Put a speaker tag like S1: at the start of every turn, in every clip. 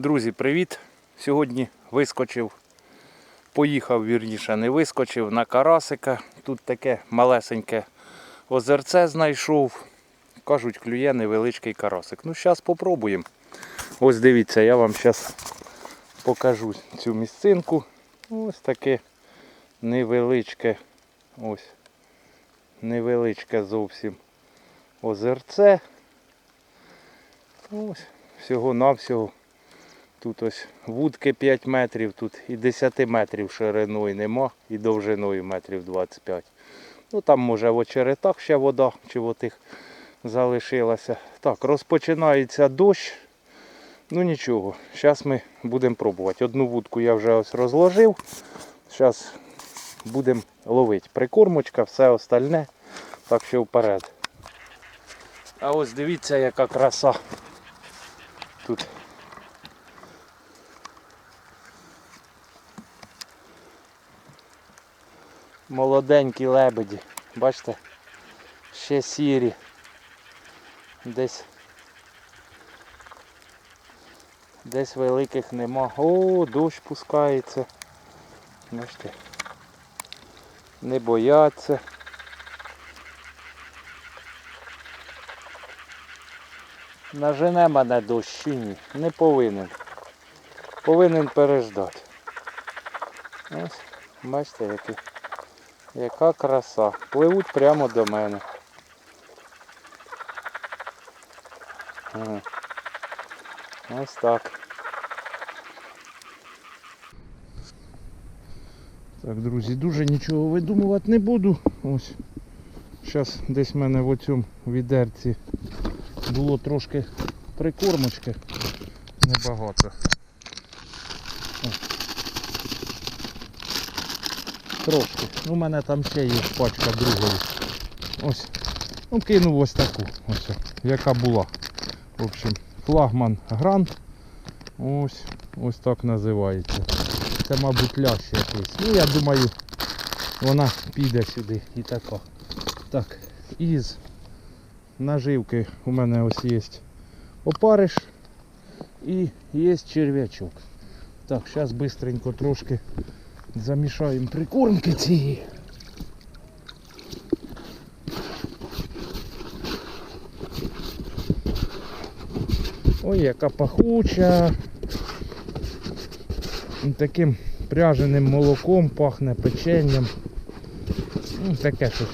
S1: Друзі, привіт! Сьогодні вискочив, поїхав вірніше, не вискочив на карасика. Тут таке малесеньке озерце знайшов. Кажуть, клює невеличкий карасик. Ну, зараз спробуємо. Ось дивіться, я вам зараз покажу цю місцинку. Ось таке невеличке, ось, невеличке зовсім озерце. Ось, всього-навсього. Тут ось вудки 5 метрів, тут і 10 метрів шириною нема, і довжиною метрів 25. Ну там може в очеретах ще вода чи в отих залишилася. Так, розпочинається дощ. Ну нічого, зараз ми будемо пробувати. Одну вудку я вже ось розложив. Зараз будемо ловити. Прикормочка, все остальне. Так що вперед. А ось дивіться, яка краса тут. Молоденькі лебеді. Бачите? Ще сірі. Десь. Десь великих нема. О, дощ пускається. Бачите. Не бояться. Нажене мене дощ чи ні? Не повинен. Повинен переждати. Ось, бачите, який. Яка краса. Пливуть прямо до мене. Ось так. Так, друзі, дуже нічого видумувати не буду. Ось. Зараз десь в мене в оцьому відерці було трошки прикормочки. Небагато. О. Трошки. У мене там ще є пачка другої. Ось. Ну, кинув ось таку. Ось, яка була. В общем, флагман грант. Ось, ось так називається. Це, мабуть, лящ якийсь. Ну, я думаю, вона піде сюди і така. Так, із наживки у мене ось є опариш і є черв'ячок. Так, зараз швидко трошки замішаємо прикормки цієї. Ой, яка пахуча. Таким пряженим молоком пахне печенням. Ну, таке щось.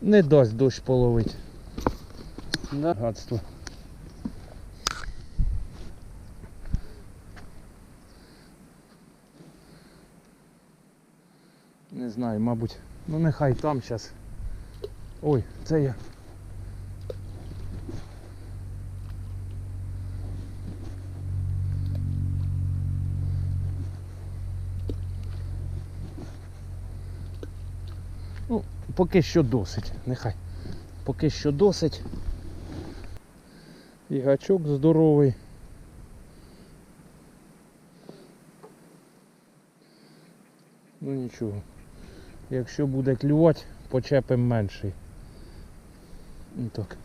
S1: Не дасть дощ половить. Да. Гадство. Не знаю, мабуть. Ну нехай там зараз. Ой, це я. Ну, поки що досить, нехай. Поки що досить. І гачок здоровий. Ну нічого. Якщо буде клювати, почепимо менший. Так.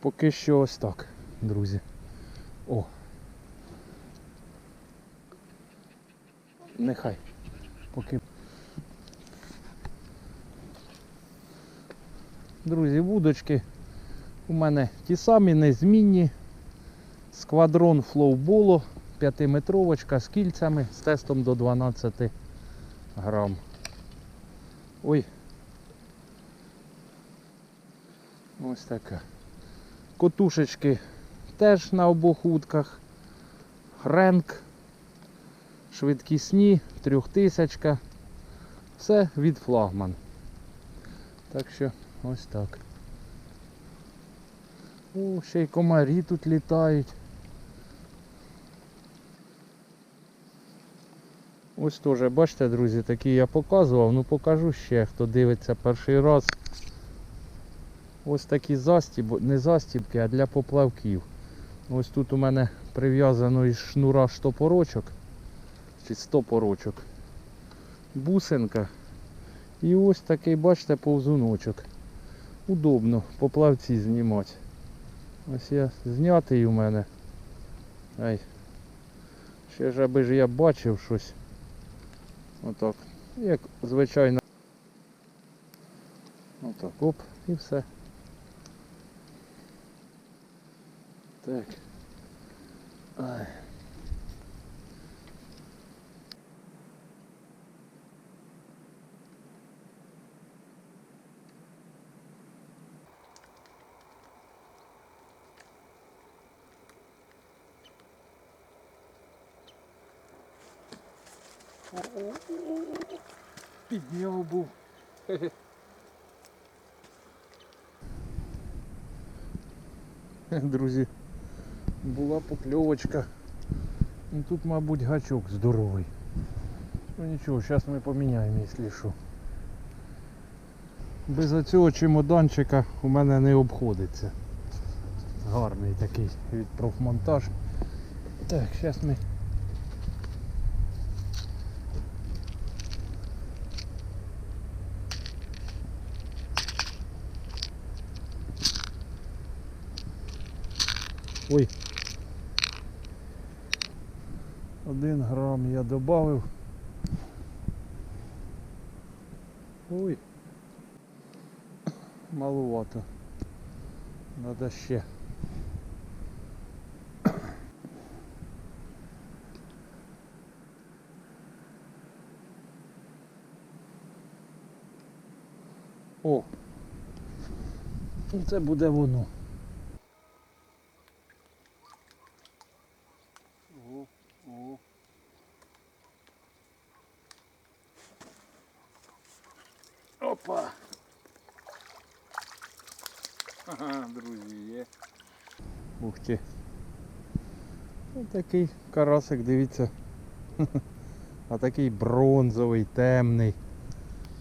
S1: Поки що ось так, друзі. О. Нехай. Поки. Друзі, вудочки у мене ті самі незмінні. Сквадрон флоуболо, 5-метровочка з кільцями з тестом до 12 грам. Ой. Ось така. Котушечки теж на обох вудках. Ренк. Швидкісні, трьохтисячка. Все від флагман. Так що ось так. О, ще й комарі тут літають. Ось теж, бачите, друзі, такі я показував, ну покажу ще, хто дивиться перший раз. Ось такі застіб, не застібки, а для поплавків. Ось тут у мене прив'язано із шнура штопорочок, чи стопорочок, бусинка І ось такий, бачите, повзуночок. Удобно по плавці знімати. Ось я знятий у мене. Ай. Ще ж аби ж я бачив щось. Отак. Як звичайно. Отак, оп, і все. Так. Ай. Підняв був. Друзі, була покльовочка. Тут, мабуть, гачок здоровий. Ну нічого, зараз ми поміняємо, якщо що. Без оцього чемоданчика у мене не обходиться. Гарний такий від профмонтаж. Так, зараз ми Ой. Один грам я добавив. Ой. Маловато. Надо ще. О! Це буде воно. О, о. Опа! Ага, друзі, є. Ух ти. Ось такий карасик, дивіться. А такий бронзовий, темний,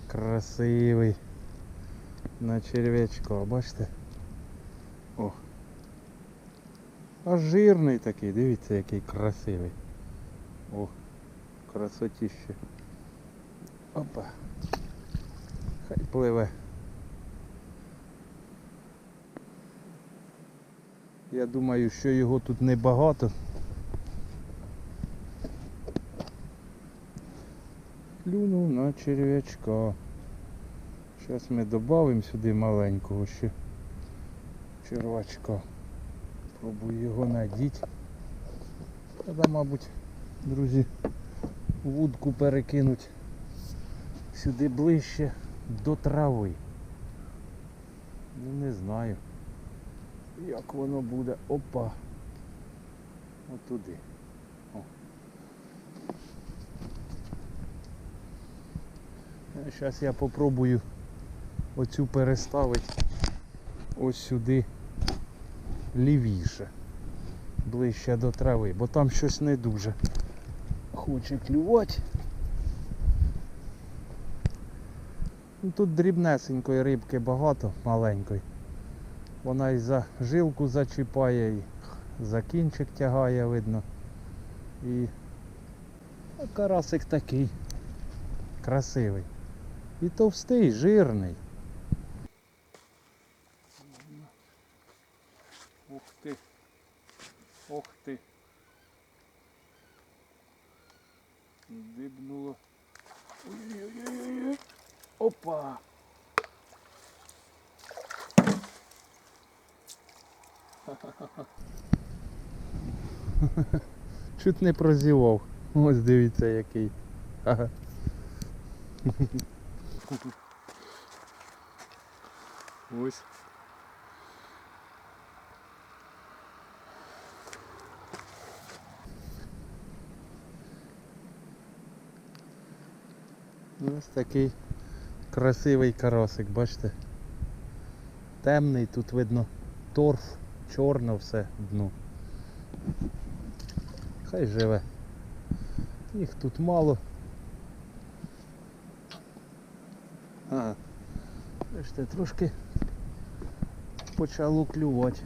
S1: красивий. На черв'ячка, бачите? О. А жирний такий, дивіться, який красивий. О, красотіще. Опа. Хай пливе. Я думаю, що його тут небагато. Клюнув на черв'ячка. Зараз ми додамо сюди маленького ще червачка. Пробую його надіти. Треба, мабуть, друзі, вудку перекинуть сюди ближче до трави. Ну не знаю. Як воно буде. Опа. Отуди. О. Зараз я попробую оцю переставити ось сюди лівіше. Ближче до трави, бо там щось не дуже хоче клювати. Ну, Тут дрібнесенької рибки багато, маленької. Вона і за жилку зачіпає, і за кінчик тягає, видно. І карасик такий красивий. І товстий, жирний. Ух ти. Ух ти. Дибнуло. Ой-ой-ой-ой. Опа. Чуть не прозівав. Ось дивіться який. Ага. Ось. Ось такий красивий карасик, бачите? Темний, тут видно торф, чорно все дно. Хай живе. Їх тут мало. Ага. Бачите, трошки почало клювати.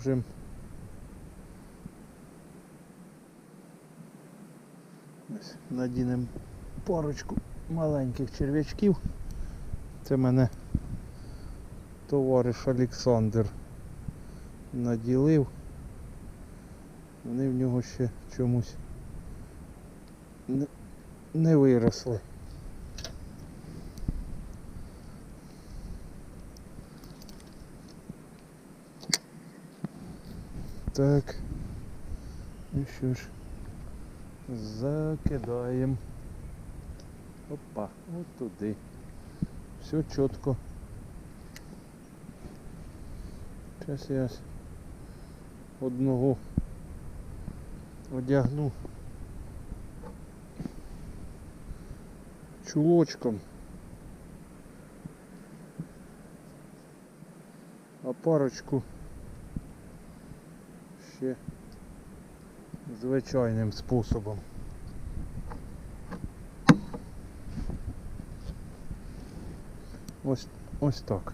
S1: Що ось надінемо парочку маленьких черв'ячків. Це мене товариш Олександр наділив. Вони в нього ще чомусь не виросли. Так. Ну що ж, закидаємо. Опа, от туди. Все чітко. Зараз я одного одягну чулочком. А парочку ще звичайним способом. Ось, ось так.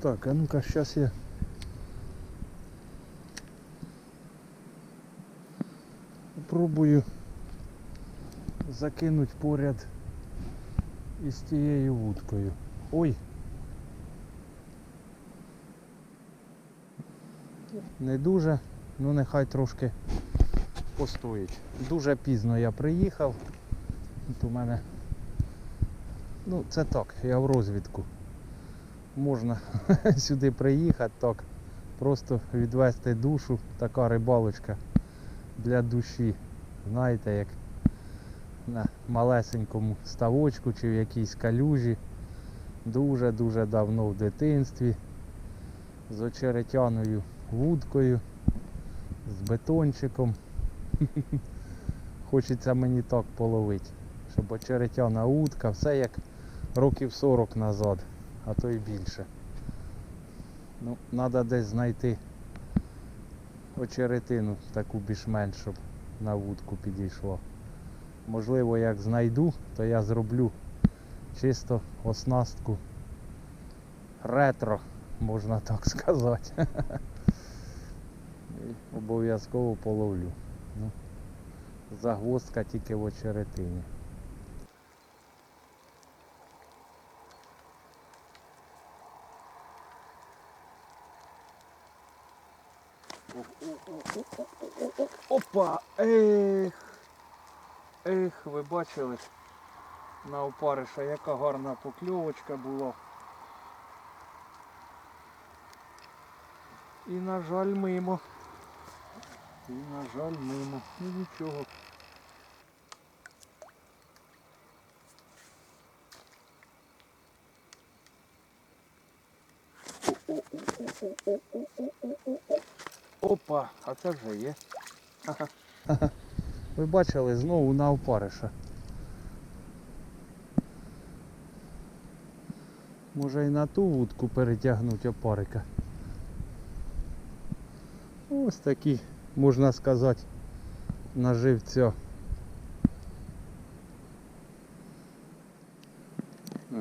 S1: Так, а ну-ка, зараз я пробую закинути поряд із тією вудкою. Ой! Не дуже, ну нехай трошки постоїть. Дуже пізно я приїхав. От у мене. Ну, це так, я в розвідку. Можна сюди приїхати, так. Просто відвести душу, така рибалочка для душі. Знаєте, як на малесенькому ставочку чи в якійсь калюжі. Дуже-дуже давно в дитинстві. З очеретяною вудкою, з бетончиком. Хочеться мені так половити, щоб очеретяна утка, все як років 40 назад, а то й більше. Ну, треба десь знайти очеретину таку більш-менш, щоб на вудку підійшло. Можливо, як знайду, то я зроблю чисто оснастку ретро, можна так сказати. Обов'язково половлю. Ну, загвоздка тільки в очеретині. Опа! Ех! Ех, ви бачили на опариша, яка гарна покльовочка була. І на жаль мимо. І на жаль мимо. Ну нічого. Опа, а це вже є. Ви бачили знову на опариша. Може і на ту вудку перетягнути опарика. Ось такі, можна сказати, наживця. О,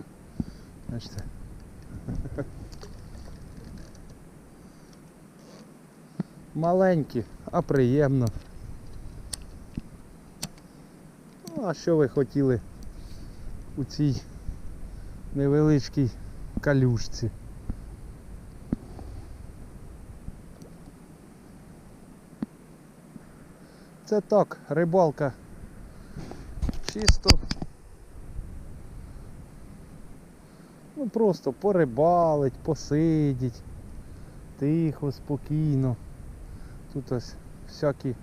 S1: Бачите. Маленькі, а приємно. Ну, а що ви хотіли у цій невеличкій калюшці? Це так, рибалка чисто. Ну просто порибалить, посидіть, тихо, спокійно. Тут ось всякі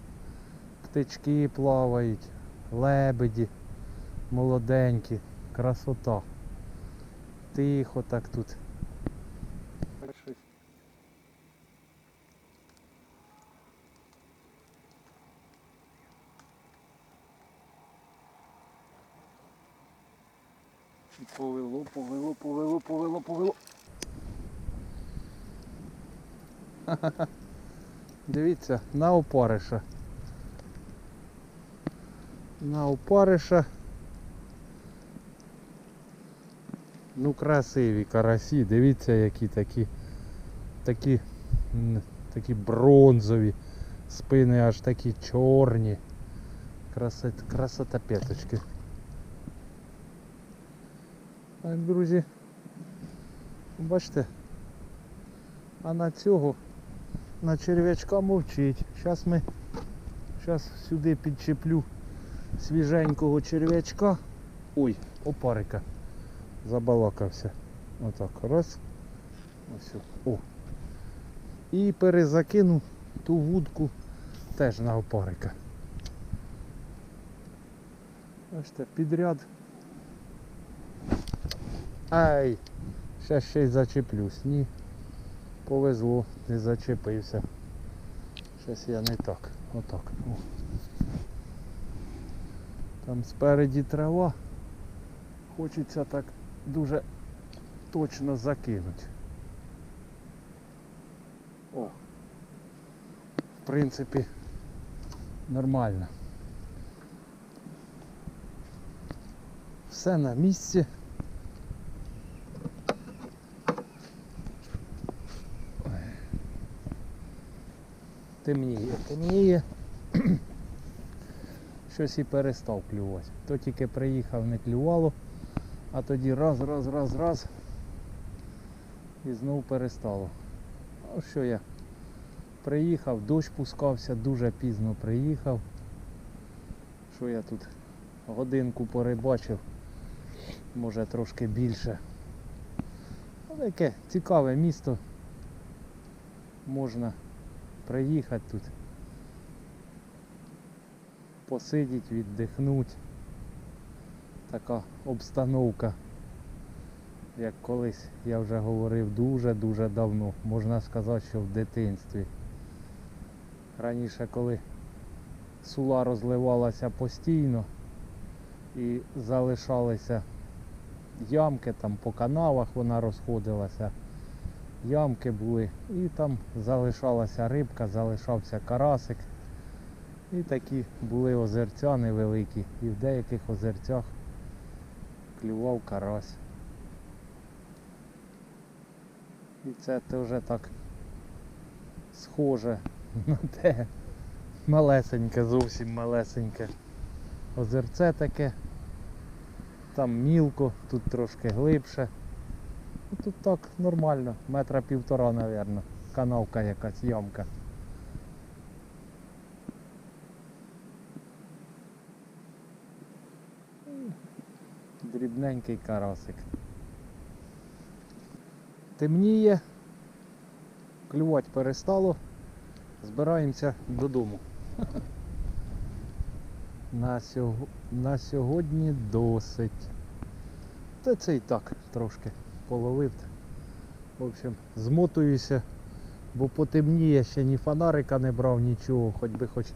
S1: птички плавають, лебеді, молоденькі, красота. Тихо так тут. Повело, повело, повело, повело, повело. Дивіться, на опариша. На опариша. Ну красиві карасі, дивіться які такі такі такі бронзові, спини аж такі чорні. Красот, красота п'яточки. Друзі, бачите, а на цього, на черв'ячка мовчить. Зараз ми зараз сюди підчеплю свіженького черв'ячка. Ой, опарика. Забалакався. Отак. Раз. Ось. О. І перезакину ту вудку теж на опарика. Бачите, підряд. Ай! Зараз ще й зачеплюсь. Ні. Повезло, не зачепився. Зараз я не так. Отак. О. Там спереді трава. Хочеться так дуже точно закинути. О. В принципі, нормально. Все на місці. Темніє, темніє. Щось і перестав клювати. То тільки приїхав, не клювало, а тоді раз, раз, раз, раз. І знову перестало. А що я? Приїхав, дощ пускався, дуже пізно приїхав. Що я тут годинку порибачив, може трошки більше. Але яке цікаве місто. Можна приїхати тут. Посидіти, віддихнути. Така обстановка. Як колись я вже говорив дуже-дуже давно. Можна сказати, що в дитинстві. Раніше, коли сула розливалася постійно і залишалися ямки, там по канавах вона розходилася. Ямки були і там залишалася рибка, залишався карасик. І такі були озерця невеликі. І в деяких озерцях клював карась. І це теж так схоже на те малесеньке, зовсім малесеньке озерце таке. Там мілко, тут трошки глибше. Тут так нормально, метра півтора, мабуть. Канавка якась ямка. Дрібненький карасик. Темніє, клювати перестало, збираємося додому. На сьогодні досить. Та це і так трошки половив. В общем, змотуюся, бо потемніє ще ні фонарика не брав, нічого, хоч би хоч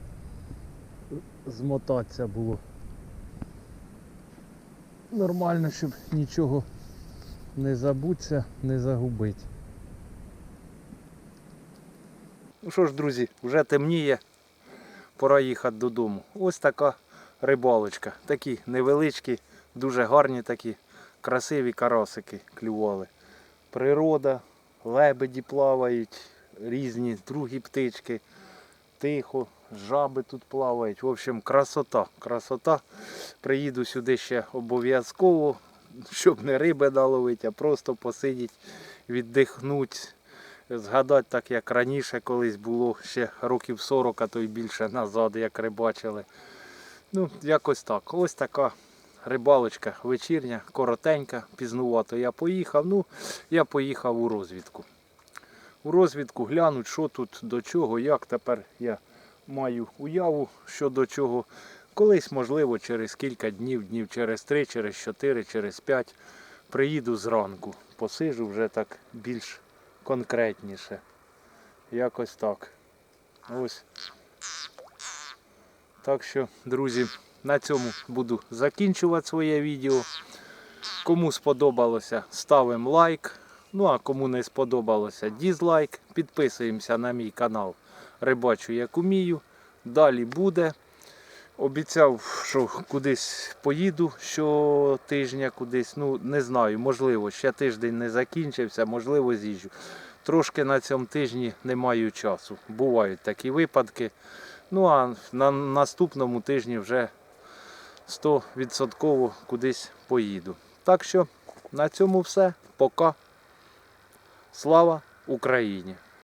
S1: змотатися було. Нормально, щоб нічого не забуться, не загубити. Ну що ж, друзі, вже темніє, пора їхати додому. Ось така рибалочка. Такі невеличкі, дуже гарні такі, красиві карасики клювали. Природа, лебеді плавають, різні другі птички. Тихо, жаби тут плавають. В общем, красота, красота. Приїду сюди ще обов'язково, щоб не риби наловити, а просто посидіти, віддихнути, згадати так, як раніше колись було ще років 40, а то й більше назад, як рибачили. Ну, якось так. Ось така рибалочка вечірня, коротенька, пізнувато я поїхав. Ну, я поїхав у розвідку. У розвідку глянуть, що тут до чого, як тепер я маю уяву, що до чого. Колись, можливо, через кілька днів, днів через три, через чотири, через п'ять приїду зранку. Посижу вже так більш конкретніше. Якось так. Ось. Так що, друзі, на цьому буду закінчувати своє відео. Кому сподобалося, ставимо лайк. Ну а кому не сподобалося, дізлайк. Підписуємося на мій канал Рибачу як умію. Далі буде. Обіцяв, що кудись поїду щотижня кудись. Ну, не знаю, можливо, ще тиждень не закінчився, можливо, з'їжджу. трошки на цьому тижні не маю часу. Бувають такі випадки. Ну а на наступному тижні вже 100% кудись поїду. Так що на цьому все. Пока. Слава Україні!